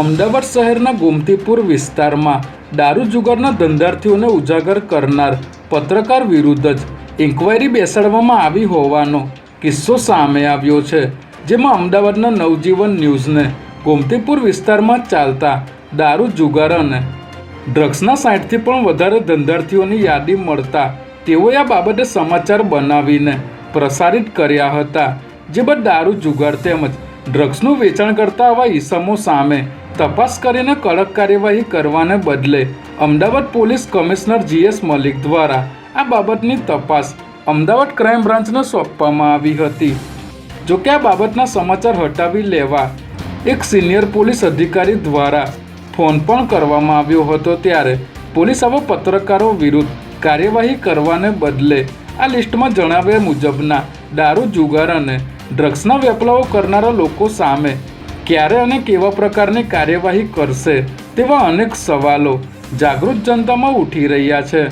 અમદાવાદ શહેરના ગોમતીપુર વિસ્તારમાં દારૂ જુગારના ધંધાર્થીઓને ઉજાગર કરનાર પત્રકાર વિરુદ્ધ જ ઇન્કવાયરી બેસાડવામાં આવી હોવાનો કિસ્સો સામે આવ્યો છે, જેમાં અમદાવાદના નવજીવન ન્યૂઝને ગોમતીપુર વિસ્તારમાં ચાલતા દારૂ જુગાર અને ડ્રગ્સના સાઠથી પણ વધારે ધંધાર્થીઓની યાદી મળતા તેઓએ આ બાબતે સમાચાર બનાવીને પ્રસારિત કર્યા હતા, જે બાદ દારૂ જુગાર તેમજ ડ્રગ્સનું વેચાણ કરતા આવા ઈસમો સામે તપાસ કરીને કડક કાર્યવાહી કરવાને બદલે Ahmedabad police commissioner GS Malik દ્વારા આ બાબતની તપાસ અમદાવાદ ક્રાઇમ બ્રાન્ચને સોંપવામાં આવી હતી. જોકે આ બાબતના સમાચાર હટાવી લેવા એક સિનિયર પોલીસ અધિકારી દ્વારા ફોન પણ કરવામાં આવ્યો હતો ત્યારે પોલીસ આવા પત્રકારો વિરુદ્ધ કાર્યવાહી કરવાને બદલે આ લિસ્ટમાં જણાવ્યા મુજબના દારૂ, જુગાર અને ડ્રગ્સના વેપલાઓ કરનારા લોકો સામે ક્યારે અને કેવા પ્રકારની કાર્યવાહી કરશે તેવા અનેક સવાલો જાગૃત જનતામાં ઉઠી રહ્યા છે.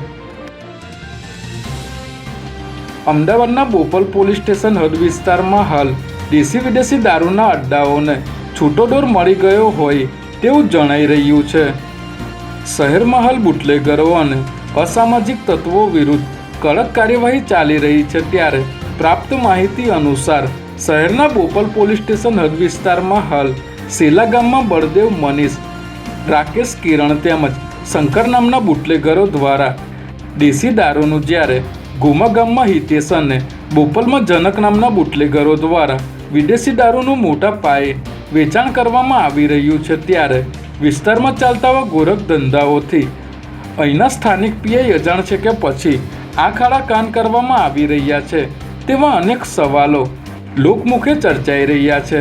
અમદાવાદના બોપલ પોલીસ સ્ટેશન હદ વિસ્તારમાં હાલ દેશી વિદેશી દારૂના અડ્ડાઓને છૂટો દોર મળી ગયો હોય તેવું જણાઈ રહ્યું છે. શહેરમાં હાલ બુટલેગરો અને અસામાજિક તત્વો વિરુદ્ધ કડક કાર્યવાહી ચાલી રહી છે ત્યારે પ્રાપ્ત માહિતી અનુસાર શહેરના બોપલ પોલીસ સ્ટેશન હદ વિસ્તારમાં હાલ સેલા ગામમાં બળદેવ મનીષ, રાકેશ કિરણ તેમજ શંકર નામના બુટલેગરો દ્વારા દેશી દારૂનું જ્યારે ગોમા ગામમાં હિતેશ અને બોપલમાં જનક નામના બુટલેગરો દ્વારા વિદેશી દારૂનું મોટા પાયે વેચાણ કરવામાં આવી રહ્યું છે ત્યારે વિસ્તારમાં ચાલતા ગોરખ ધંધાઓથી અહીંના સ્થાનિક પીએ અજાણ છે કે પછી આ ખાડા કાન કરવામાં આવી રહ્યા છે તેવા અનેક સવાલો લોકમુખે ચર્ચાઈ રહ્યા છે.